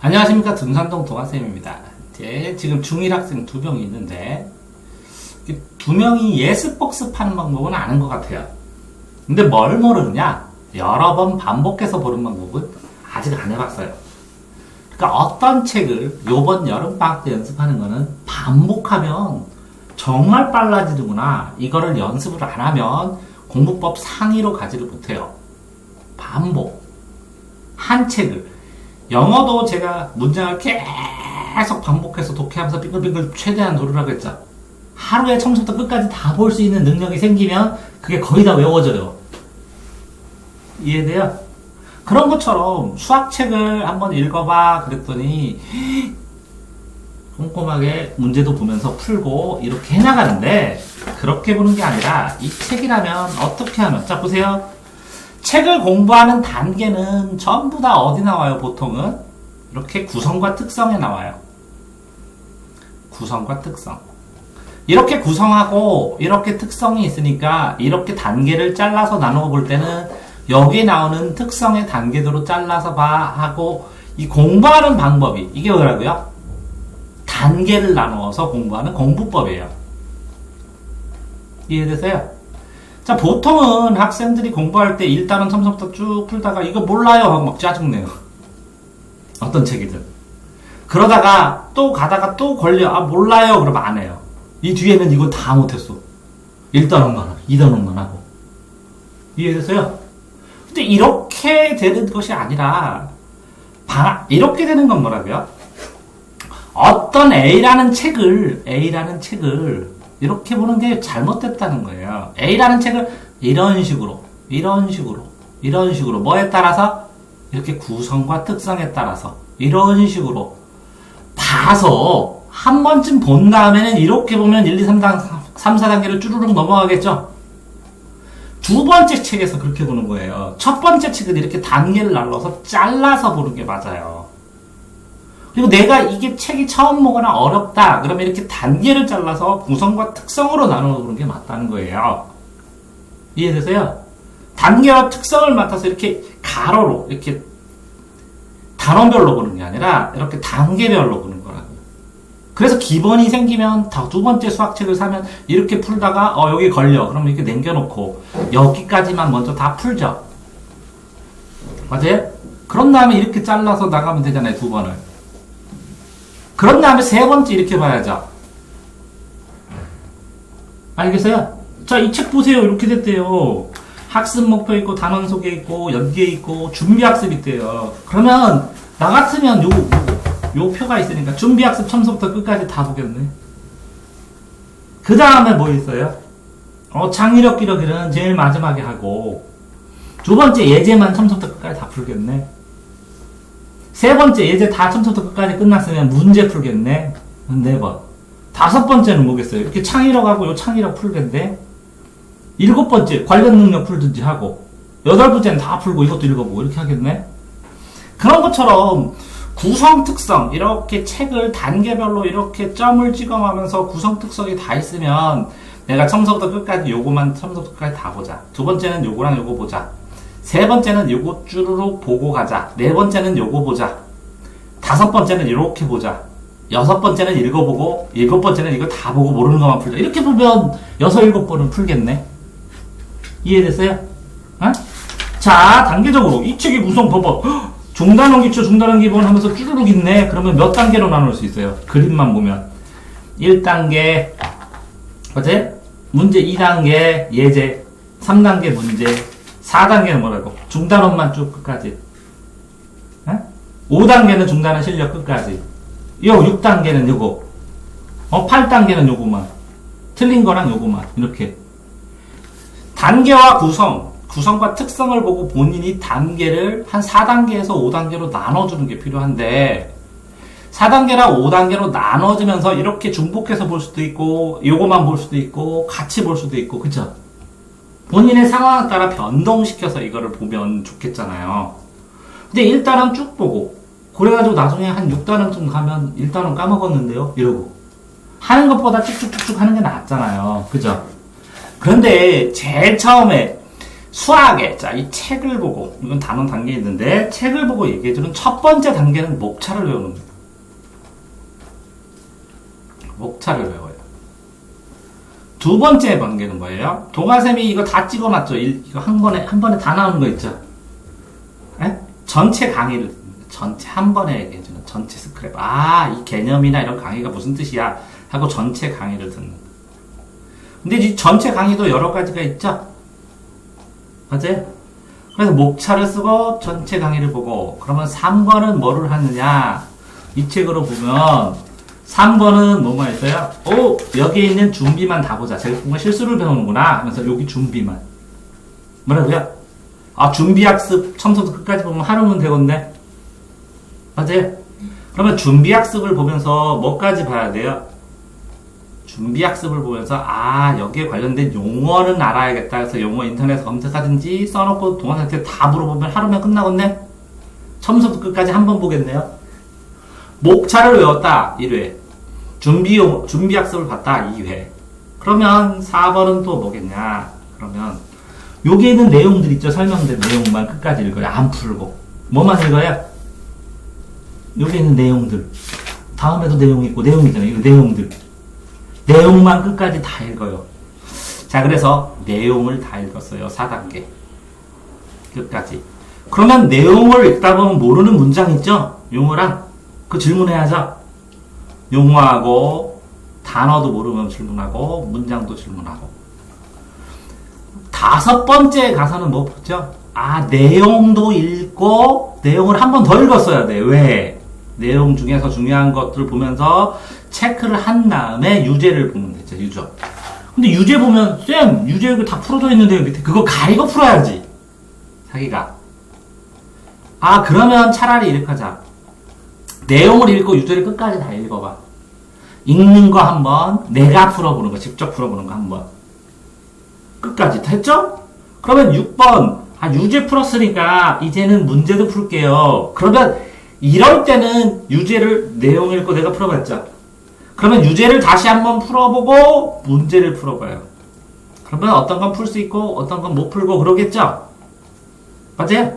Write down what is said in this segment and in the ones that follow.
안녕하십니까 등산동 동아쌤입니다. 제 지금 중1 학생 두 명이 있는데 이두 명이 예습복습 하는 방법은 아는 것 같아요. 근데 뭘 모르느냐? 여러 번 반복해서 보는 방법은 아직 안 해봤어요. 그러니까 어떤 책을 요번 여름방학 때 연습하는 거는 반복하면 정말 빨라지는구나. 이거를 연습을 안 하면 공부법 상위로 가지를 못해요. 반복. 한 책을. 영어도 제가 문장을 계속 반복해서 독해하면서 빙글빙글 최대한 노력하고 했죠. 하루에 처음부터 끝까지 다 볼 수 있는 능력이 생기면 그게 거의 다 외워져요. 이해돼요? 그런 것처럼 수학책을 한번 읽어봐 그랬더니 꼼꼼하게 문제도 보면서 풀고 이렇게 해나가는데 그렇게 보는 게 아니라 이 책이라면 어떻게 하면 자 보세요 책을 공부하는 단계는 전부 다 어디 나와요 보통은 이렇게 구성과 특성에 나와요 구성과 특성 이렇게 구성하고 이렇게 특성이 있으니까 이렇게 단계를 잘라서 나누어 볼 때는 여기 나오는 특성의 단계대로 잘라서 봐 하고 이 공부하는 방법이 이게 뭐라고요? 단계를 나누어서 공부하는 공부법이에요. 이해되세요? 자, 보통은 학생들이 공부할 때 일단은 처음부터 쭉 풀다가 이거 몰라요 하고 막 짜증내요. 어떤 책이든. 그러다가 또 가다가 또 걸려. 아, 몰라요. 그러면 안 해요. 이 뒤에는 이거 다 못했어. 1단원만 하고, 2단원만 하고. 이해되세요? 근데 이렇게 되는 것이 아니라, 바- 이렇게 되는 건 뭐라고요? 어떤 A라는 책을, A라는 책을, 이렇게 보는 게 잘못됐다는 거예요. A라는 책을 이런 식으로, 이런 식으로, 이런 식으로, 뭐에 따라서? 이렇게 구성과 특성에 따라서, 이런 식으로 봐서, 한 번쯤 본 다음에는 이렇게 보면 1, 2, 3단, 3, 4단계를 쭈루룩 넘어가겠죠? 두 번째 책에서 그렇게 보는 거예요. 첫 번째 책은 이렇게 단계를 나눠서 잘라서 보는 게 맞아요. 그리고 내가 이게 책이 처음 보거나 어렵다. 그러면 이렇게 단계를 잘라서 구성과 특성으로 나눠 보는 게 맞다는 거예요. 이해되세요? 단계와 특성을 맡아서 이렇게 가로로, 이렇게 단원별로 보는 게 아니라 이렇게 단계별로 보는 거라고요. 그래서 기본이 생기면 다두 번째 수학책을 사면 이렇게 풀다가 어 여기 걸려. 그럼 이렇게 남겨놓고 여기까지만 먼저 다 풀죠. 맞아요? 그런 다음에 이렇게 잘라서 나가면 되잖아요. 두 번을. 그런 다음에 세 번째 이렇게 봐야죠. 알겠어요? 자, 이 책 보세요. 이렇게 됐대요. 학습 목표 있고, 단원 소개 있고, 연계 있고, 준비 학습 있대요. 그러면, 나 같으면 요, 요 표가 있으니까, 준비 학습 처음부터 끝까지 다 보겠네. 그 다음에 뭐 있어요? 어, 창의력 기록이는 제일 마지막에 하고, 두 번째 예제만 처음부터 끝까지 다 풀겠네. 세 번째 예제 다 처음부터 끝까지 끝났으면 문제 풀겠네. 네 번. 다섯 번째는 뭐겠어요? 이렇게 창의력하고 요 창의력 풀겠네. 일곱 번째 관련 능력 풀든지 하고 여덟 번째는 다 풀고 이것도 읽어보고 이렇게 하겠네. 그런 것처럼 구성 특성 이렇게 책을 단계별로 이렇게 점을 찍어가면서 구성 특성이 다 있으면 내가 처음부터 끝까지 요거만 처음부터 끝까지 다 보자. 두 번째는 요거랑 요거 보자. 세 번째는 요거 쭈루룩 보고 가자. 네 번째는 요거 보자. 다섯 번째는 이렇게 보자. 여섯 번째는 읽어보고, 일곱 번째는 이거 다 보고 모르는 것만 풀자. 이렇게 보면 여섯, 일곱 번은 풀겠네? 이해됐어요? 어? 자, 단계적으로 이 구성 봐봐. 헉, 중단원 기초, 중단원 기본 하면서 쭈루룩 있네. 그러면 몇 단계로 나눌 수 있어요? 그림만 보면. 1단계, 어제? 문제 2단계, 예제. 3단계 문제. 4단계는 뭐라고? 중단원만 쭉 끝까지. 어? 5단계는 중단원 실력 끝까지. 요 6단계는 요거. 어, 8단계는 요거만. 틀린 거랑 요거만. 이렇게. 단계와 구성, 구성과 특성을 보고 본인이 단계를 한 4단계에서 5단계로 나눠주는 게 필요한데, 4단계랑 5단계로 나눠주면서 이렇게 중복해서 볼 수도 있고, 요거만 볼 수도 있고, 같이 볼 수도 있고, 그쵸? 본인의 상황에 따라 변동시켜서 이거를 보면 좋겠잖아요. 근데 1단은 쭉 보고, 그래가지고 나중에 한 6단원쯤 가면 1단원 까먹었는데요? 이러고. 하는 것보다 쭉쭉쭉쭉 하는 게 낫잖아요. 그죠? 그런데 제일 처음에 수학에, 자, 이 책을 보고, 이건 단원 단계 있는데, 책을 보고 얘기해주는 첫 번째 단계는 목차를 외우는 거예요. 목차를 외워요. 두 번째 단계는 뭐예요? 동아쌤이 이거 다 찍어놨죠? 일- 이거 한 번에, 한 번에 다 나오는 거 있죠? 에? 전체 강의를, 전체 한 번에 얘기해주는 전체 스크랩. 아, 이 개념이나 이런 강의가 무슨 뜻이야? 하고 전체 강의를 듣는. 근데 이 전체 강의도 여러 가지가 있죠? 맞아요? 그래서 목차를 쓰고 전체 강의를 보고, 그러면 3번은 뭐를 하느냐? 이 책으로 보면, 3번은 뭐만 있어요? 오, 여기에 있는 준비만 다 보자. 제가 뭔가 실수를 배우는구나. 하면서 여기 준비만. 뭐라고요? 아, 준비학습 처음부터 끝까지 보면 하루는 되겠네. 맞아요? 그러면 준비학습을 보면서 뭐까지 봐야 돼요? 준비학습을 보면서 아 여기에 관련된 용어는 알아야겠다 해서 용어 인터넷 검색하든지 써놓고 동화한테 다 물어보면 하루면 끝나겠네? 처음부터 끝까지 한 번 보겠네요? 목차를 외웠다 1회. 준비 준비학습을 봤다 2회. 그러면 4번은 또 뭐겠냐? 그러면 여기에 있는 내용들 있죠? 설명된 내용만 끝까지 읽어요. 안 풀고. 뭐만 읽어요? 여기 있는 내용들. 다음에도 내용 있고 내용 있잖아요. 이거 내용들. 내용만 끝까지 다 읽어요. 자 그래서 내용을 다 읽었어요. 4단계 끝까지. 그러면 내용을 읽다 보면 모르는 문장 있죠? 용어랑 그 질문해야죠 용어하고 단어도 모르면 질문하고 문장도 질문하고 다섯 번째 가서는 뭐 보죠? 아 내용도 읽고 내용을 한 번 더 읽었어야 돼. 왜? 내용 중에서 중요한 것들을 보면서 체크를 한 다음에 유제를 보면 되죠. 유저. 근데 유제 보면 쌤 유제 여기 다 풀어져 있는데 요 밑에 그거 가리고 풀어야지. 자기가. 아 그러면 차라리 이렇게 하자. 내용을 읽고 유제를 끝까지 다 읽어봐. 읽는 거 한 번, 내가 풀어보는 거, 직접 풀어보는 거 한 번. 끝까지 됐죠? 그러면 6번 아 유제 풀었으니까 이제는 문제도 풀게요. 그러면 이럴 때는 유제를 내용 읽고 내가 풀어봤죠. 그러면 유제를 다시 한번 풀어보고 문제를 풀어봐요. 그러면 어떤 건 풀 수 있고 어떤 건 못 풀고 그러겠죠? 맞아요?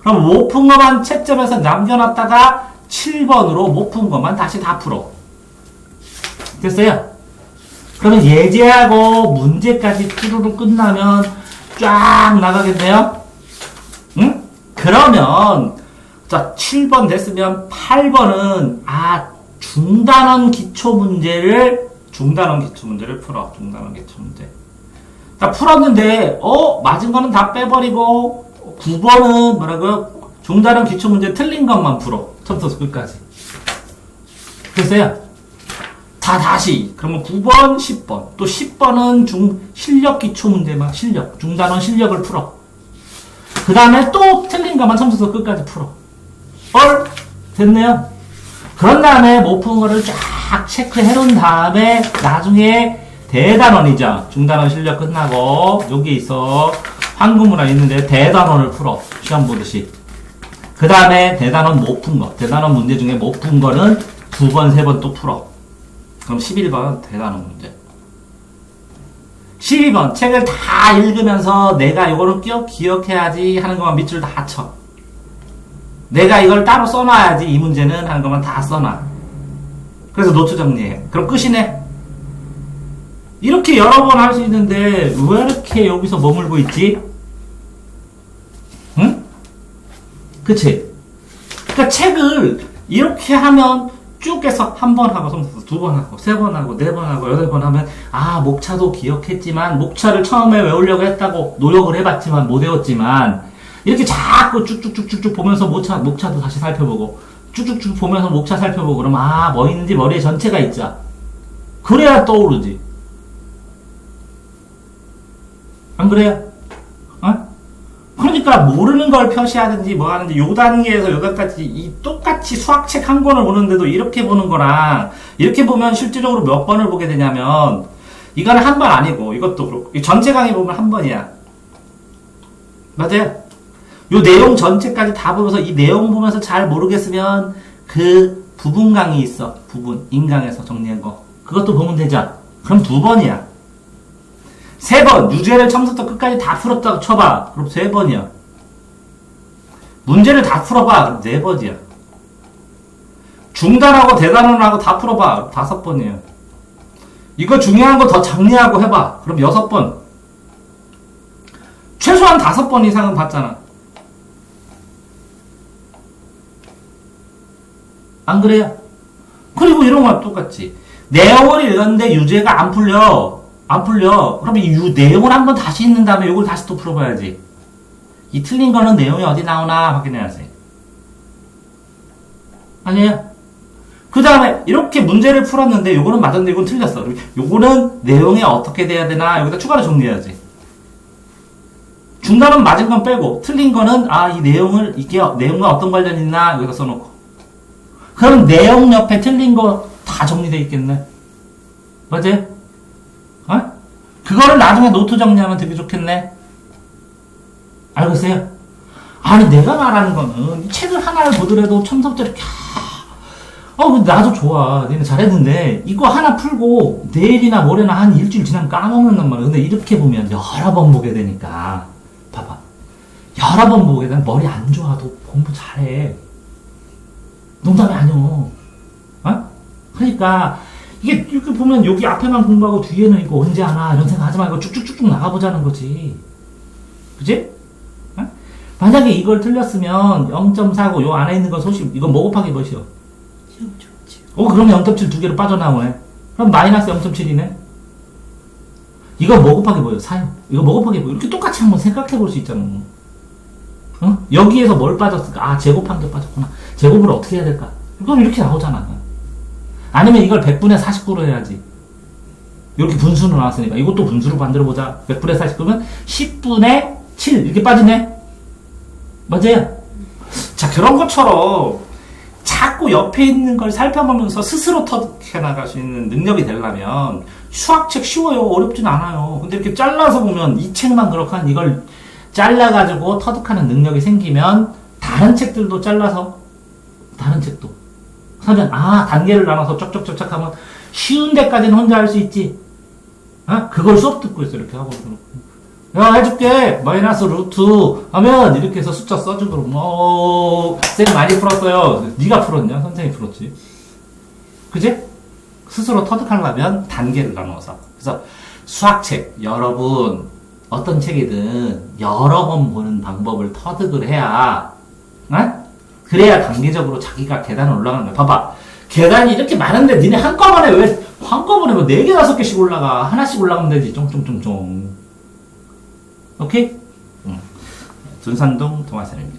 그럼 못 푼 것만 채점해서 남겨놨다가 7번으로 못 푼 것만 다시 다 풀어. 됐어요? 그러면 예제하고 문제까지 쭈루루 끝나면 쫙 나가겠네요? 응? 그러면, 자, 7번 됐으면 8번은, 아, 중단원 기초 문제를, 중단원 기초 문제를 풀어. 중단원 기초 문제. 자, 풀었는데, 어, 맞은 거는 다 빼버리고, 9번은 뭐라고요? 중단원 기초 문제 틀린 것만 풀어. 처음부터 끝까지. 됐어요? 다 다시. 그러면 9번, 10번. 또 10번은 중 실력 기초 문제만 실력 중단원 실력을 풀어. 그 다음에 또 틀린 것만 처음부터 끝까지 풀어. 헐 됐네요. 그런 다음에 못 푼 거를 쫙 체크해 놓은 다음에 나중에 대단원이죠. 중단원 실력 끝나고 여기 있어. 황금문화 있는데 대단원을 풀어. 시험 보듯이 그 다음에 대단원 못 푼 거 대단원 문제 중에 못 푼 거는 두 번, 세 번 또 풀어 그럼 11번 대단한 문제. 12번 책을 다 읽으면서 내가 이거를 기억, 기억해야지 하는 것만 밑줄 다 쳐. 내가 이걸 따로 써놔야지 이 문제는 하는 것만 다 써놔. 그래서 노트 정리해. 그럼 끝이네. 이렇게 여러 번 할 수 있는데 왜 이렇게 여기서 머물고 있지? 응? 그치? 그러니까 책을 이렇게 하면 쭉 해서 한 번 하고 두 번 하고 세 번 하고 네 번 하고 여덟 번 하면 아 목차도 기억했지만 목차를 처음에 외우려고 했다고 노력을 해봤지만 못 외웠지만 이렇게 자꾸 쭉쭉쭉쭉쭉 보면서 목차 목차도 다시 살펴보고 쭉쭉쭉 보면서 목차 살펴보고 그러면 아 뭐 있는지 머리에 전체가 있자 그래야 떠오르지 안 그래요? 어? 그러니까 모르는 걸 표시하든지 뭐 하는지 요 단계에서 요단까지 이 똑같이 수학책 한 권을 보는데도 이렇게 보는 거랑 이렇게 보면 실질적으로 몇 번을 보게 되냐면 이거는 한 번 아니고 이것도 그렇고. 이 전체 강의 보면 한 번이야. 맞아요? 요 내용 전체까지 다 보면서 이 내용 보면서 잘 모르겠으면 그 부분 강의 있어. 부분. 인강에서 정리한 거. 그것도 보면 되죠? 그럼 두 번이야 세 번. 유제를 처음부터 끝까지 다 풀었다고 쳐봐. 그럼 세 번이야. 문제를 다 풀어봐. 그럼 네 번이야. 중단하고 대단원하고 다 풀어봐. 그럼 다섯 번이에요. 이거 중요한 거 더 정리하고 해봐. 그럼 여섯 번. 최소한 다섯 번 이상은 봤잖아. 안 그래요? 그리고 이런 거랑 똑같지. 내용을 읽었는데 유제가 안 풀려. 안 풀려. 그럼 이 유, 내용을 한번 다시 읽는 다음에 이걸 다시 또 풀어봐야지. 이 틀린 거는 내용이 어디 나오나 확인해야지. 아니에요? 그 다음에 이렇게 문제를 풀었는데 요거는 맞았는데 이건 틀렸어. 요거는 내용이 어떻게 돼야 되나 여기다 추가로 정리해야지. 중단은 맞은 건 빼고 틀린 거는 아 이 내용을 이게 내용과 어떤 관련이 있나 여기다 써놓고 그럼 내용 옆에 틀린 거 다 정리돼 있겠네. 어? 그거를 나중에 노트 정리하면 되게 좋겠네. 알겠어요? 아니 내가 말하는 거는 이 책을 하나를 보더라도 처음부터 이렇게 어, 나도 좋아. 니네 잘했는데, 이거 하나 풀고, 내일이나 모레나 한 일주일 지나면 까먹는단 말이야. 근데 이렇게 보면 여러 번 보게 되니까. 봐봐. 여러 번 보게 되면 머리 안 좋아도 공부 잘해. 농담이 아니오. 어? 그러니까, 이게 이렇게 보면 여기 앞에만 공부하고 뒤에는 이거 언제 하나 이런 생각 하지 말고 쭉쭉쭉쭉 나가보자는 거지. 그지? 어? 만약에 이걸 틀렸으면 0.49, 요 안에 있는 거 소식, 이거 뭐 곱하기 몇이요? 어, 그럼 0.7 두 개로 빠져나오네. 그럼 마이너스 0.7이네. 이거 뭐 곱하기 뭐예요? 4요. 이거 뭐 곱하기 뭐 이렇게 똑같이 한번 생각해 볼 수 있잖아. 어? 여기에서 뭘 빠졌을까? 아, 제곱한 게 빠졌구나. 제곱을 어떻게 해야 될까? 이건 이렇게 나오잖아. 아니면 이걸 100분의 49로 해야지. 이렇게 분수로 나왔으니까. 이것도 분수로 만들어 보자. 100분의 49면 10분의 7. 이렇게 빠지네? 맞아요? 자, 그런 것처럼 자꾸 옆에 있는 걸 살펴보면서 스스로 터득해 나갈 수 있는 능력이 되려면 수학책 쉬워요. 어렵진 않아요. 근데 이렇게 잘라서 보면 이 책만 그렇게 이걸 잘라가지고 터득하는 능력이 생기면 다른 책들도 잘라서 다른 책도 하면 아 단계를 나눠서 쩍쩍쩍쩍 하면 쉬운 데까지는 혼자 할 수 있지. 어? 그걸 수업 듣고 있어 이렇게 하고 야 해줄게. 마이너스 루트 하면 이렇게 해서 숫자 써주고 그러면 어, 쌤 많이 풀었어요. 네가 풀었냐? 선생님이 풀었지. 그지? 스스로 터득하려면 단계를 나눠서. 그래서 수학책 여러분 어떤 책이든 여러 번 보는 방법을 터득을 해야 어? 그래야 단계적으로 자기가 계단을 올라가는 거야 봐봐 계단이 이렇게 많은데 니네 한꺼번에 왜 한꺼번에 뭐 4개, 5개씩 올라가 하나씩 올라가면 되지 쫑쫑쫑쫑 오케이? 응. 둔산동 동화쌤입니다.